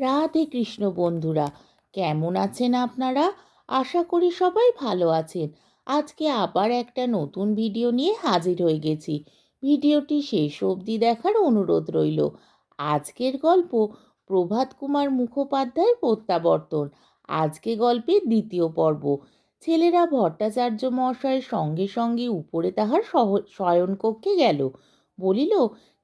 রাধে কৃষ্ণ বন্ধুরা, কেমন আছেন আপনারা? আশা করি সবাই ভালো আছেন। আজকে আবার একটা নতুন ভিডিও নিয়ে হাজির হয়ে গেছি। ভিডিওটি শেষ অবধি দেখার অনুরোধ রইল। আজকের গল্প প্রভাত কুমার মুখোপাধ্যায়ের প্রত্যাবর্তন। আজকে গল্পের দ্বিতীয় পর্ব। ছেলেরা ভট্টাচার্য মহাশয়ের সঙ্গে সঙ্গে উপরে তাহার শয়নকক্ষে গেল। বলিল,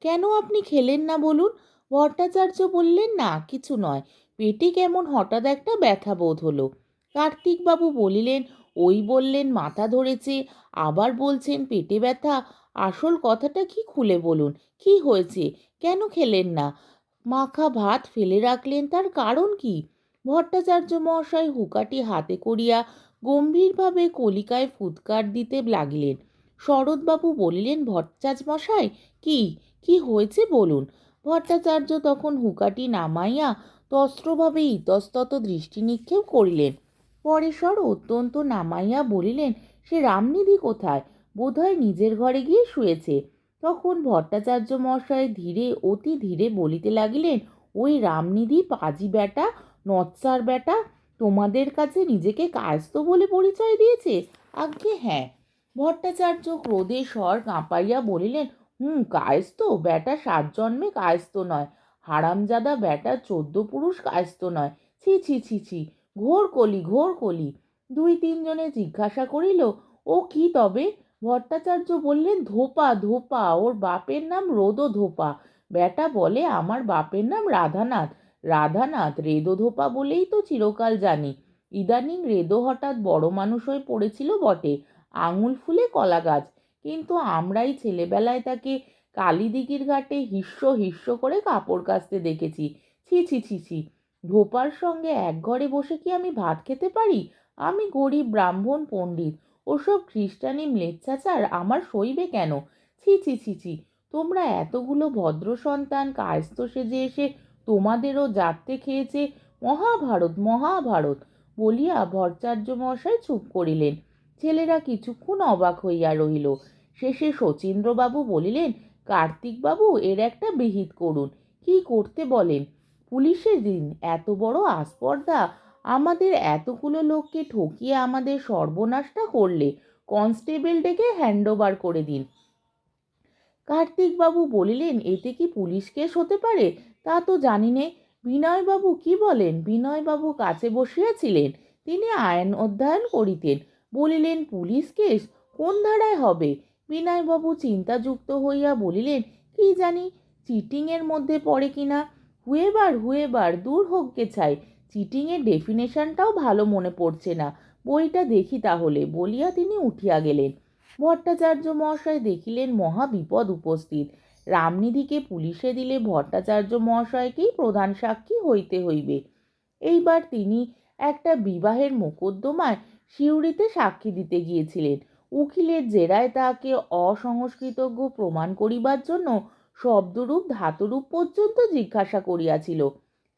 কেন আপনি খেলেন না বলুন? ভট্টাচার্য বললেন, না, কিছু নয়। পেটে কেমন হঠাৎ একটা ব্যথা বোধ হলো। কার্তিকবাবু বলিলেন, ওই বললেন, মাথা ধরেছে। আবার বলছেন, পেটে ব্যথা। আসল কথাটা কি খুলে বলুন? কি হয়েছে? কেন খেলেন না? মাখা ভাত ফেলে রাখলেন, তার কারণ কি? ভট্টাচার্য মহাশয় হুকাটি হাতে করিয়া গম্ভীরভাবে কলিকায় ফুৎকার দিতে লাগিলেন। শরৎবাবু বলিলেন, ভট্টাচার্য মশাই কি? কি হয়েছে বলুন? ভট্টাচার্য তখন হুকাটি নামাইয়া তস্ত্রভাবে ইতস্তত দৃষ্টি নিক্ষেপ করিলেন। পরেশ্বর অত্যন্ত নামাইয়া বলিলেন, সে রামনিধি কোথায়? বোধহয় নিজের ঘরে গিয়ে শুয়েছে। তখন ভট্টাচার্য মশাই ধীরে, অতি ধীরে বলিতে লাগিলেন, ওই রামনিধি পাজি বেটা নৎসার বেটা তোমাদের কাছে নিজেকে কায়স্ত বলে পরিচয় দিয়েছে? আজ্ঞে হ্যাঁ। ভট্টাচার্য ক্রোধে স্বর কাঁপাইয়া বলিলেন হুম কায়স্ত ব্যাটা সাত জন্মে কায়স্ত নয়। হারামজাদা ব্যাটা চোদ্দ পুরুষ কায়স্ত নয়। ছি ছি ছি ছি। ঘোর কলি ঘোর কলি। দুই তিনজনে জিজ্ঞাসা করিল, ও কি তবে? ভট্টাচার্য বললেন, ধোপা ধোপা। ওর বাপের নাম রোদো ধোপা ব্যাটা বলে, আমার বাপের নাম রাধানাথ। রাধানাথ রেদো ধোপা বলেই তো চিরকাল জানি। ইদানিং রেদো হঠাৎ বড় মানুষ হয়ে পড়েছিল বটে। আঙুল ফুলে কলা গাছ কিন্তু আমরাই ছেলেবেলায় তাকে কালীদিঘির ঘাটে হিস্য হিস্য করে কাপড় কাচতে দেখেছি। ছি ছি ছি ছি। ধোপার সঙ্গে এক ঘরে বসে কি আমি ভাত খেতে পারি? আমি গরিব ব্রাহ্মণ পণ্ডিত। ওসব খ্রিস্টানি ম্লেচ্ছাচার আমার সইবে কেন? ছি ছি ছি ছি। তোমরা এতগুলো ভদ্র সন্তান কায়স্ত সেজে এসে তোমাদেরও জাততে খেয়েছে। মহাভারত মহাভারত বলিয়া ভট্টাচার্য মশাই চুপ করিলেন। ছেলেরা কিছুক্ষণ অবাক হইয়া রহিল। শেষে শচীন্দ্রবাবু বলিলেন, কার্তিকবাবু, এর একটা বিহিত করুন। কি করতে বলেন? পুলিশের দিন, এত বড় আস্পর্ধা। আমাদের এতগুলো লোককে ঠকিয়ে আমাদের সর্বনাশটা করলে, কনস্টেবল ডেকে হ্যান্ডওভার করে দিন। কার্তিকবাবু বলিলেন, এতে কি পুলিশ কেস হতে পারে? তা তো জানি নে। বিনয়বাবু কি বলেন? বিনয়বাবু কাছে বসিয়াছিলেন, তিনি আইন অধ্যয়ন করিতেন। বলিলেন, পুলিশ কেস কোন ধারায় হবে? বিনয়বাবু চিন্তাযুক্ত হইয়া বলিলেন, কি জানি, চিটিংয়ের মধ্যে পড়ে কিনা? হুয়েবার হুয়েবার, দূর হোক গে ছাই, চিটিংয়ের ডেফিনেশনটাও ভালো মনে পড়ছে না। বইটা দেখি তাহলে, বলিয়া তিনি উঠিয়া গেলেন। ভট্টাচার্য মহাশয় দেখিলেন মহা বিপদ উপস্থিত। রামনিধিকে পুলিশে দিলে ভট্টাচার্য মহাশয়কেই প্রধান সাক্ষী হইতে হইবে। এইবার তিনি একটা বিবাহের মোকদ্দমায় সিউড়িতে সাক্ষী দিতে গিয়েছিলেন। উকিলের জেরায় তাহাকে অসংস্কৃতজ্ঞ প্রমাণ করিবার জন্য শব্দরূপ, ধাতুরূপ পর্যন্ত জিজ্ঞাসা করিয়াছিল।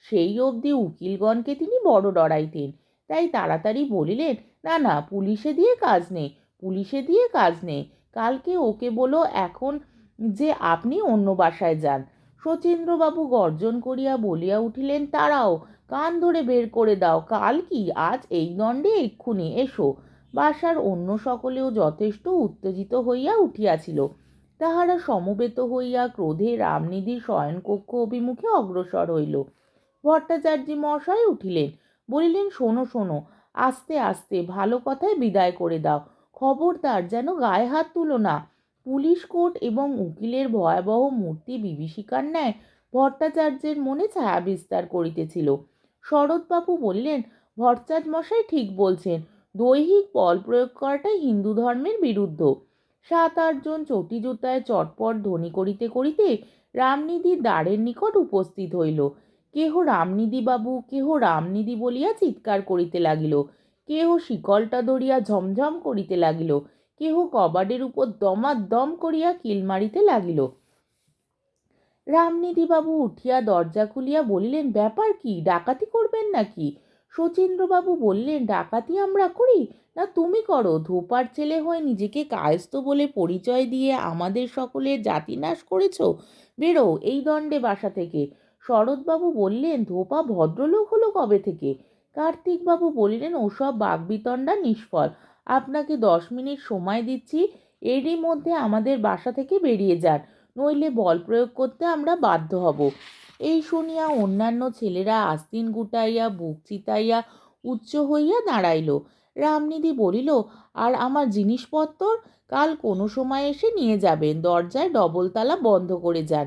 সেই অবধি উকিলগণকে তিনি বড় ডরাইতেন। তাই তাড়াতাড়ি বলিলেন, না না, পুলিশে দিয়ে কাজ নেই, পুলিশে দিয়ে কাজ নেই। কালকে ওকে বলো, এখন যে আপনি অন্য বাসায় যান শচীন্দ্রবাবু গর্জন করিয়া বলিয়া উঠিলেন তারাও কান ধরে বের করে দাও। কাল কি? আজ এই দণ্ডে এক্ষুনি এসো। বাসার অন্য সকলেও যথেষ্ট উত্তেজিত হইয়া উঠিয়াছিল। তাহারা সমবেত হইয়া ক্রোধে রামনিধির শয়নকক্ষ অভিমুখে অগ্রসর হইল। ভট্টাচার্য মশাই উঠিলেন, বলিলেন, শোনো শোনো, আস্তে আস্তে ভালো কথায় বিদায় করে দাও। খবরদার যেন গায়ে হাত তুলো না। পুলিশ কোর্ট এবং উকিলের ভয়াবহ মূর্তি বিভীষিকার ন্যায় ভট্টাচার্যের মনে ছায়া বিস্তার করিতেছিল। শরৎবাবু বললেন ভট্টাচার্য মশাই ঠিক বলছেন দৈহিক বল প্রয়োগ করাটাই হিন্দু ধর্মের বিরুদ্ধ। সাত আটজন চটি জুতায় চটপট ধ্বনি করিতে করিতে রামনিধি দ্বারের নিকট উপস্থিত হইল। কেহ রামনিধি বাবু, কেহ রামনিধি বলিয়া চিৎকার করিতে লাগিল। কেহ শিকলটা ধরিয়া ঝমঝম করিতে লাগিল। কেহ কবাডের উপর দমাদম করিয়া কিল মারিতে লাগিল। রামনিধিবাবু উঠিয়া দরজা খুলিয়া বলিলেন, ব্যাপার কি? ডাকাতি করবেন নাকি? শচীন্দ্রবাবু বললেন, ডাকাতি আমরা করি? না তুমি করো। ধোপার ছেলে হয়ে নিজেকে কায়স্ত বলে পরিচয় দিয়ে আমাদের সকলের জাতিনাশ করেছ? বেরো এই দণ্ডে বাসা থেকে। শরৎবাবু বললেন, ধোপা ভদ্রলোক হলো কবে থেকে? কার্তিকবাবু বললেন, ওসব বাগবিতণ্ডা নিষ্ফল। আপনাকে দশ মিনিট সময় দিচ্ছি। এরই মধ্যে আমাদের বাসা থেকে বেরিয়ে যান। নইলে বল প্রয়োগ করতে আমরা বাধ্য হব। এই শুনিয়া অন্যান্য ছেলেরা আস্তিন গুটাইয়া, বুক চিতাইয়া উচ্চ হইয়া দাঁড়াইল। রামনিধি বলিল, আর আমার জিনিসপত্র কাল কোনো সময় এসে নিয়ে যাবেন। দরজায় ডবল তালা বন্ধ করে যান।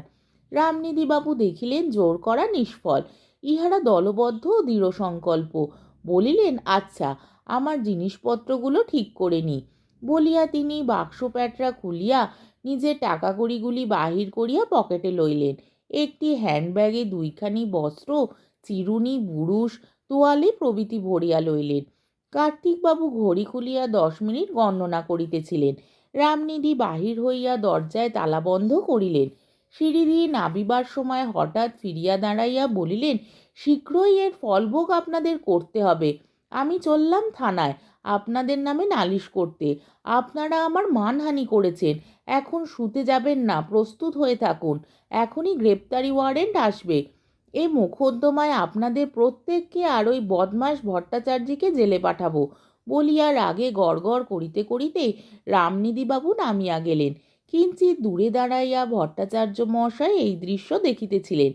রামনিধিবাবু দেখিলেন, জোর করা নিষ্ফল। ইহারা দলবদ্ধ ও দৃঢ় সংকল্প। বলিলেন আচ্ছা আমার জিনিসপত্রগুলো ঠিক করে নি। বলিয়া তিনি বাক্স প্যাটরা খুলিয়া নিজের টাকা কড়িগুলি বাহির করিয়া পকেটে লইলেন। একটি হ্যান্ডব্যাগে দুইখানি বস্ত্র, চিরুনি বুরুষ তোয়ালে প্রভৃতি ভরিয়া লইলেন। কার্তিকবাবু ঘড়ি খুলিয়া দশ মিনিট গণনা করিতেছিলেন। রামনিধি বাহির হইয়া দরজায় তালাবন্ধ করিলেন। সিঁড়ি দিয়ে নাবিবার সময় হঠাৎ ফিরিয়া দাঁড়াইয়া বলিলেন, শীঘ্রই এর ফলভোগ আপনাদের করতে হবে। আমি চললাম থানায়। আপনাদের নামে নালিশ করতে। আপনারা আমার মানহানি করেছেন। এখন শুতে যাবেন না, প্রস্তুত হয়ে থাকুন। এখনই গ্রেপ্তারি ওয়ারেন্ট আসবে। এই মোকদ্দমায় আপনাদের প্রত্যেককে আর ওই বদমাস ভট্টাচার্যকে জেলে পাঠাবো বলিয়া রাগে গড়গড় করিতে করিতে রামনিধিবাবু নামিয়া গেলেন। কিঞ্চিত দূরে দাঁড়াইয়া ভট্টাচার্য মহাশয় এই দৃশ্য দেখিতেছিলেন।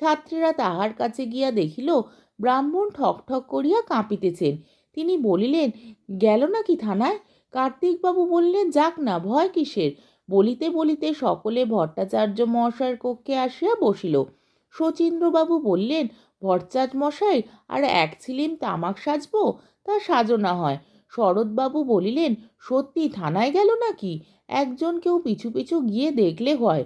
ছাত্রীরা তাহার কাছে গিয়া দেখিল, ব্রাহ্মণ ঠক ঠক করিয়া কাঁপিতেছেন। তিনি বলিলেন, গেল নাকি থানায়? কার্তিকবাবু বললেন, যাক না, ভয় কিসের? বলিতে বলিতে সকলে ভট্টাচার্য মহাশয়ের কক্ষে আসিয়া বসিল। শচীন্দ্রবাবু বললেন, ভট্টাচার্য মশাই আর এক ছিলিম তামাক সাজবো? তা সাজো না হয়। শরৎবাবু বলিলেন, সত্যি থানায় গেল নাকি? একজন কেউ পিছু পিছু গিয়ে দেখলে হয়।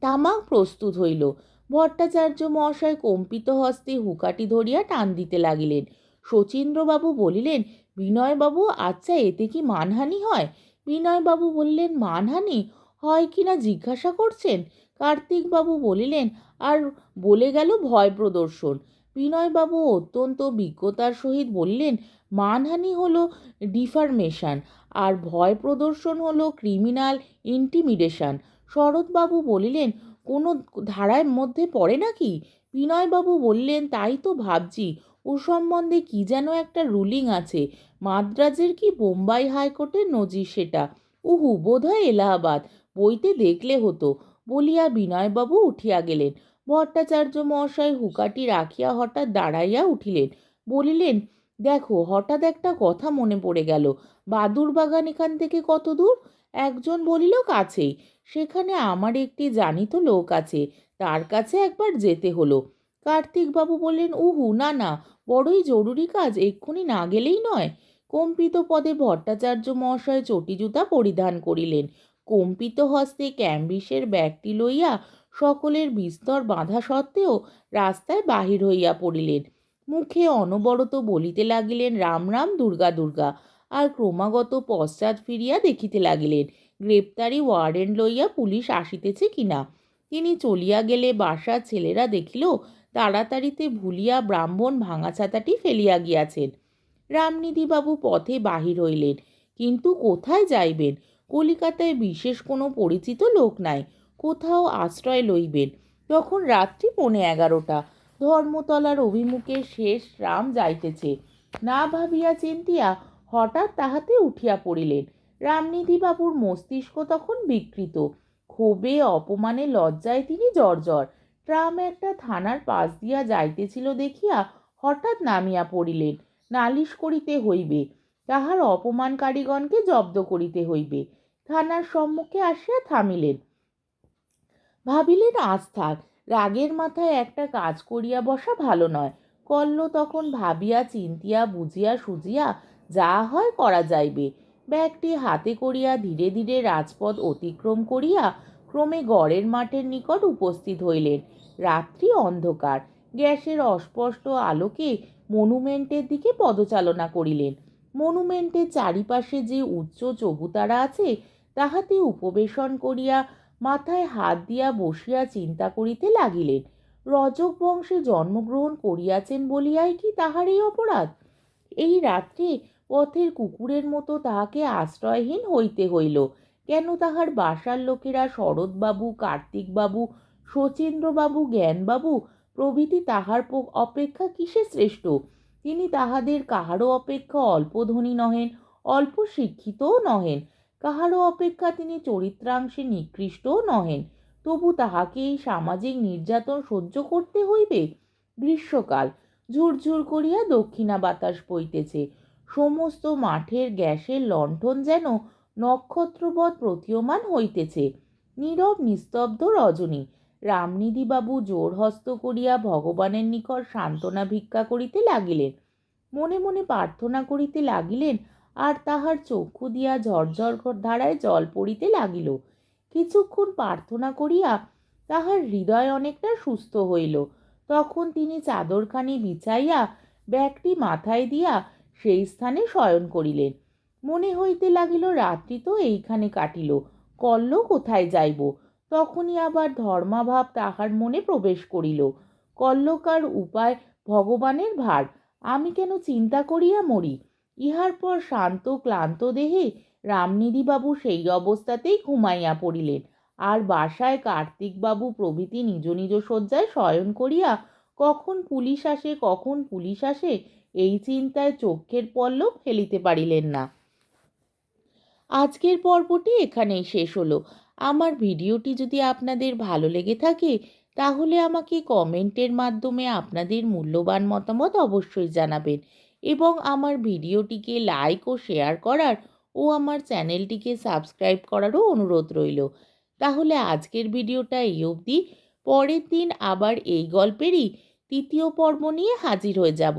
তামাক প্রস্তুত হইল। ভট্টাচার্য মহাশয় কম্পিত হস্তে হুকাটি ধরিয়া টান দিতে লাগিলেন। শচীন্দ্রবাবু বলিলেন, বিনয়বাবু আচ্ছা এতে কি মানহানি হয়? বিনয়বাবু বললেন, মানহানি? হয় কি না জিজ্ঞাসা করছেন? কার্তিকবাবু বলিলেন, আর বলে গেল ভয় প্রদর্শন। বিনয়বাবু অত্যন্ত বিজ্ঞতার সহিত বললেন, মানহানি হলো ডিফারমেশন, আর ভয় প্রদর্শন হলো ক্রিমিনাল ইন্টিমিডেশন। শরৎবাবু বলিলেন, কোনো ধারার মধ্যে পড়ে নাকি? বিনয়বাবু বললেন, তাই তো ভাবছি ও সম্বন্ধে কি যেন একটা রুলিং আছে। মাদ্রাজের কি বোম্বাই হাইকোর্টের নজির সেটা? উহু, বোধহয় এলাহাবাদ। বইতে দেখলে হতো। বলিয়া বিনয়বাবু উঠিয়া গেলেন। ভট্টাচার্য মহাশয় হুকাটি রাখিয়া হঠাৎ দাঁড়াইয়া উঠিলেন। বলিলেন, দেখো, হঠাৎ একটা কথা মনে পড়ে গেল। বাদুর বাগান এখান থেকে কত দূর? একজন বলিল কাছেই সেখানে আমার একটি জানিত লোক আছে। তার কাছে একবার যেতে হলো। কার্তিকবাবু বললেন, উহু, না না। বড়ই জরুরি কাজ, এক্ষুনি না গেলেই নয়। কম্পিত পদে ভট্টাচার্য মহাশয় চটি জুতা পরিধান করিলেন। কম্পিত হস্তে ক্যাম্বিসের ব্যাগটি লইয়া সকলের বিস্তর বাধা সত্ত্বেও রাস্তায় বাহির হইয়া পড়িলেন। মুখে অনবরত বলিতে লাগিলেন, রাম রাম, দুর্গা দুর্গা। আর ক্রমাগত পশ্চাৎ ফিরিয়া দেখিতে লাগিলেন, গ্রেপ্তারি ওয়ারেন্ট লইয়া পুলিশ আসিতেছে কিনা তিনি চলিয়া গেলে বাসার ছেলেরা দেখিল তাড়াতাড়িতে ভুলিয়া ব্রাহ্মণ ভাঙা ছাতাটি ফেলিয়া গিয়াছেন। রামনিধিবাবু পথে বাহির হইলেন। কিন্তু কোথায় যাইবেন? কলিকাতায় বিশেষ কোনো পরিচিত লোক নাই, কোথাও আশ্রয় লইবেন। তখন রাত্রি পৌনে এগারোটা। ধর্মতলার অভিমুখে শেষ রাম যাইতেছে। না ভাবিয়া চিন্তিয়া হঠাৎ তাহাতে উঠিয়া পড়িলেন। রামনিধিবাবুর মস্তিষ্ক তখন বিকৃত। ক্ষোভে, অপমানে লজ্জায় তিনি জর্জর ট্রাম একটা থানার পাশ দিয়া যাইতেছিল দেখিয়া হঠাৎ নামিয়া পড়িলেন। নালিশ করিতে হইবে, তাহার অপমানকারীগণকে জব্দ করিতে হইবে। থানার সম্মুখে আসিয়া থামিলেন। ভাবিলেন, আজ থাক, রাগের মাথায় একটা কাজ করিয়া বসা ভালো নয়। কল্ল তখন ভাবিয়া, চিন্তিয়া, বুঝিয়া সুজিয়া যা হয় করা যাইবে। ব্যাগটি হাতে করিয়া ধীরে ধীরে রাজপথ অতিক্রম করিয়া ক্রমে গড়ের মাঠের নিকট উপস্থিত হইলেন। রাত্রি অন্ধকার। গ্যাসের অস্পষ্ট আলোকে মনুমেন্টের দিকে পদচালনা করিলেন। মনুমেন্টের চারিপাশে যে উচ্চ চবুতারা আছে, তাহাতে উপবেশন করিয়া মাথায় হাত দিয়া বসিয়া চিন্তা করিতে লাগিলেন। রজক বংশে জন্মগ্রহণ করিয়াছেন বলিয়াই কি তাহার এই অপরাধ? এই রাত্রে পথের কুকুরের মতো তাহাকে আশ্রয়হীন হইতে হইল। কেন তাহার বাসার লোকেরা শরৎবাবু, কার্তিকবাবু, শচীন্দ্রবাবু, জ্ঞানবাবু প্রভৃতি তাহার অপেক্ষা কিসে শ্রেষ্ঠ? তিনি তাহাদের কাহারও অপেক্ষা অল্প ধনী নহেন, অল্প শিক্ষিতও নহেন। কাহারও অপেক্ষা তিনি চরিত্রাংশে নিকৃষ্টও নহেন। তবু তাহাকে এই সামাজিক নির্যাতন সহ্য করতে হইবে? গ্রীষ্মকাল, ঝুরঝুর করিয়া দক্ষিণা বাতাস বইতেছে। সমস্ত মাঠের গ্যাসের লণ্ঠন যেন নক্ষত্রবৎ প্রতীয়মান হইতেছে। নীরব, নিস্তব্ধ রজনী। রামনিধিবাবু জোর হস্ত করিয়া ভগবানের নিকট সান্ত্বনা ভিক্ষা করিতে লাগিলেন। মনে মনে প্রার্থনা করিতে লাগিলেন আর তাহার চক্ষু দিয়া ঝরঝর ধারায় জল পড়িতে লাগিল। কিছুক্ষণ প্রার্থনা করিয়া তাহার হৃদয় অনেকটা সুস্থ হইল। তখন তিনি চাদরখানি বিছাইয়া ব্যাগটি মাথায় দিয়া সেই স্থানে শয়ন করিলেন। মনে হইতে লাগিল রাত্রি তো এইখানে কাটিল, কল্ল কোথায় যাইব? তখনই আবার ধর্মাভাব তাহার মনে প্রবেশ করিল। কল্লকার উপায় ভগবানের ভার, আমি কেন চিন্তা করিয়া মরি? ইহার পর শান্ত ক্লান্ত দেহে রামনিধিবাবু সেই অবস্থাতেই ঘুমাইয়া পড়িলেন। আর বাসায় কার্তিকবাবু প্রভৃতি নিজ নিজ শয্যায় শয়ন করিয়া কখন পুলিশ আসে, কখন পুলিশ আসে, এই চিন্তায় চক্ষের পল্লব ফেলিতে পারিলেন না। আজকের পর্বটি এখানেই শেষ হলো। আমার ভিডিওটি যদি আপনাদের ভালো লেগে থাকে, তাহলে আমাকে কমেন্টের মাধ্যমে আপনাদের মূল্যবান মতামত অবশ্যই জানাবেন এবং আমার ভিডিওটিকে লাইক ও শেয়ার করার ও আমার চ্যানেলটিকে সাবস্ক্রাইব করারও অনুরোধ রইল। তাহলে আজকের ভিডিওটা এই অবধি। পরের দিন আবার এই গল্পেরই তৃতীয় পর্ব নিয়ে হাজির হয়ে যাব।